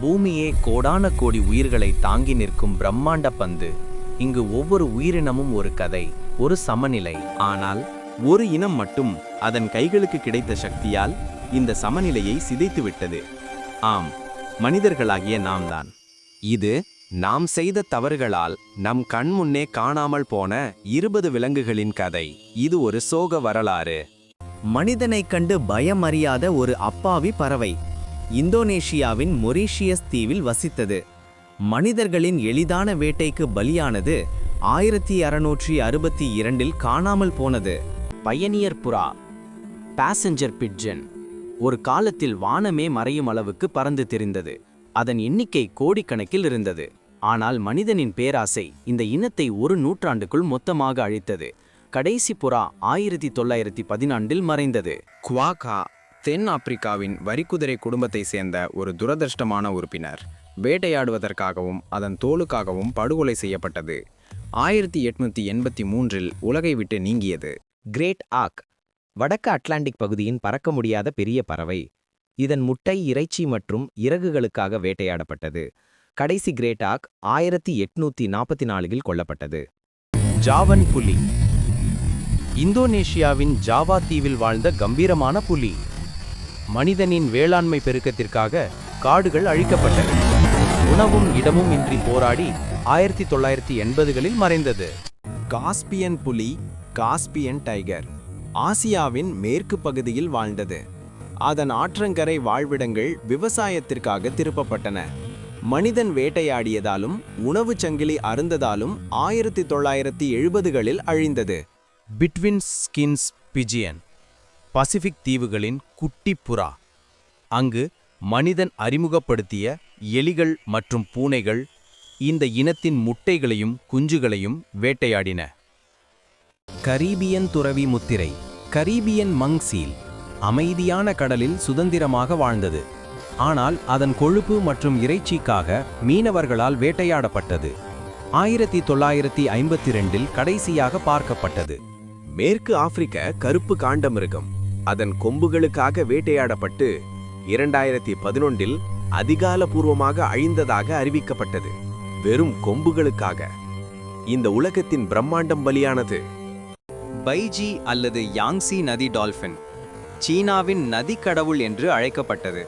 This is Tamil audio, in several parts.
பூமியே கோடான கோடி உயிர்களை தாங்கி நிற்கும் பிரம்மாண்ட பந்து. இங்கு ஒவ்வொரு உயிரினமும் ஒரு கதை ஒரு சமநிலை. ஆனால் ஒரு இனம் மட்டும் அதன் கைகளுக்கு கிடைத்த சக்தியால் இந்த சமநிலையை சிதைத்து விட்டது. ஆம் மனிதர்களாகிய நாம்தான். இது நாம் செய்த தவறுகளால் நம் கண் முன்னே காணாமல் போன இருபது விலங்குகளின் கதை. இது ஒரு சோக வரலாறு. மனிதனைக் கண்டு பயம் அறியாத ஒரு அப்பாவி பறவை. இந்தோனேஷியாவின் மொரீஷியஸ் தீவில் வசித்தது. மனிதர்களின் எளிதான வேட்டைக்கு பலியானது ஆயிரத்தி அறுநூற்றி அறுபத்தி இரண்டில் காணாமல் போனது. பயணியர் புறா பாசஞ்சர் பிட்ஜன் ஒரு காலத்தில் வானமே மறையும் அளவுக்கு பறந்து திரிந்தது. அதன் எண்ணிக்கை கோடிக்கணக்கில் இருந்தது. ஆனால் மனிதனின் பேராசை இந்த இனத்தை ஒரு நூற்றாண்டுக்குள் மொத்தமாக அழித்தது. கடைசி புறா ஆயிரத்தி தொள்ளாயிரத்தி பதினான்கில் மறைந்தது. குவாகா தென் ஆப்பிரிக்காவின் வரிக்குதிரை குடும்பத்தை சேர்ந்த ஒரு துரதிர்ஷ்டமான உறுப்பினர். வேட்டையாடுவதற்காகவும் அதன் தோலுக்காகவும் படுகொலை செய்யப்பட்டது. ஆயிரத்தி எட்நூத்தி எண்பத்தி மூன்றில் உலகை விட்டு நீங்கியது. கிரேட் ஆக் வடக்கு அட்லாண்டிக் பகுதியின் பறக்க முடியாத பெரிய பறவை. இதன் முட்டை இறைச்சி மற்றும் இறகுகளுக்காக வேட்டையாடப்பட்டது. கடைசி கிரேட் ஆக் ஆயிரத்தி எட்நூத்தி நாற்பத்தி நாலில் கொல்லப்பட்டது. ஜாவன் புலி இந்தோனேஷியாவின் ஜாவா தீவில் வாழ்ந்த கம்பீரமான புலி. மனிதனின் வேளாண்மை பெருக்கத்திற்காக காடுகள் அழிக்கப்பட்டன. உணவும் இடமும் இன்றி போராடி ஆயிரத்தி தொள்ளாயிரத்தி எண்பதுகளில் மறைந்தது. காஸ்பியன் புலி காஸ்பியன் டைகர் ஆசியாவின் மேற்கு பகுதியில் வாழ்ந்தது. அதன் ஆற்றங்கரை வாழ்விடங்கள் விவசாயத்திற்காக திருப்பப்பட்டன. மனிதன் வேட்டையாடியதாலும் உணவுச் சங்கிலி அருந்ததாலும் ஆயிரத்தி தொள்ளாயிரத்தி எழுபதுகளில் அழிந்தது. Between skins pigeon. பசிபிக் தீவுகளின் குட்டி புறா அங்கு மனிதன் அறிமுகப்படுத்திய எலிகள் மற்றும் பூனைகள் இந்த இனத்தின் முட்டைகளையும் குஞ்சுகளையும் வேட்டையாடின. கரீபியன் துறவி முத்திரை கரீபியன் மங் சீல் அமைதியான கடலில் சுதந்திரமாக வாழ்ந்தது. ஆனால் அதன் கொழுப்பு மற்றும் இறைச்சிக்காக மீனவர்களால் வேட்டையாடப்பட்டது. ஆயிரத்தி தொள்ளாயிரத்தி ஐம்பத்தி ரெண்டில் கடைசியாக பார்க்கப்பட்டது. மேற்கு ஆப்பிரிக்க கருப்பு காண்டமிருகம் அதன் கொம்புகளுக்காக வேட்டையாடப்பட்டு இரண்டாயிரத்தி பதினொன்றில் அதிகாலபூர்வமாக அழிந்ததாக அறிவிக்கப்பட்டது. வெறும் கொம்புகளுக்காக. இந்த உலகத்தின் பிரம்மாண்டம் பலியானது. பைஜி அல்லது யாங்சி நதி டால்பின் சீனாவின் நதி கடவுள் என்று அழைக்கப்பட்டது.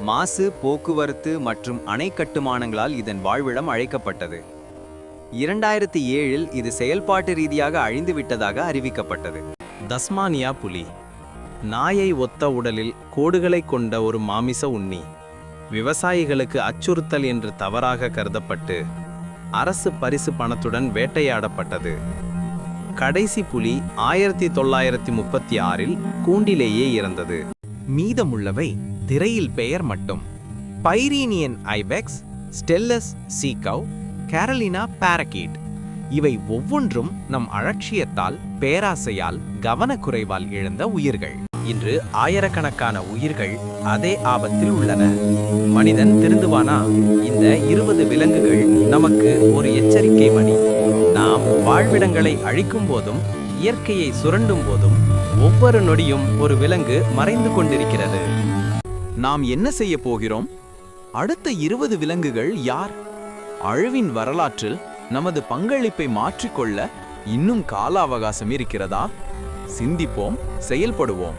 மாசு போக்குவரத்து மற்றும் அணை கட்டுமானங்களால் இதன் வாழ்விடம் அழைக்கப்பட்டது. இரண்டாயிரத்தி ஏழில் இது செயல்பாட்டு ரீதியாக அழிந்துவிட்டதாக அறிவிக்கப்பட்டது. தஸ்மானியா புலி. நாயை ஒத்த உடலில் கோடுகளை கொண்ட ஒரு மாமிச உண்ணி. விவசாயிகளுக்கு அச்சுறுத்தல் என்று தவறாக கருதப்பட்டு அரசு பரிசு பணத்துடன் வேட்டையாடப்பட்டது. கடைசி புலி ஆயிரத்தி தொள்ளாயிரத்தி முப்பத்தி ஆறில் கூண்டிலேயே இறந்தது. மீதமுள்ளவை திரையில் பெயர் மட்டும். Pyrenean ibex Steller's sea cow Carolina parakeet. இவை ஒவ்வொன்றும் நம் அலட்சியத்தால் பேராசையால் கவனக்குறைவால் இழந்த உயிர்கள். இன்று ஆயிரக்கணக்கான உயிர்கள் அதே ஆபத்தில் உள்ளன. மனிதன் திருந்துவானா? இந்த இருபது விலங்குகள் நமக்கு ஒரு எச்சரிக்கை மணி. நாம் வாழ்விடங்களை அழிக்கும் போதும் இயற்கையை சுரண்டும் போதும் ஒவ்வொரு நொடியும் ஒரு விலங்கு மறைந்து கொண்டிருக்கிறது. நாம் என்ன செய்ய போகிறோம்? அடுத்த இருபது விலங்குகள் யார்? அழிவின் வரலாற்றில் நமது பங்களிப்பை மாற்றிக்கொள்ள இன்னும் கால அவகாசம் இருக்கிறதா? சிந்திப்போம் செயல்படுவோம்.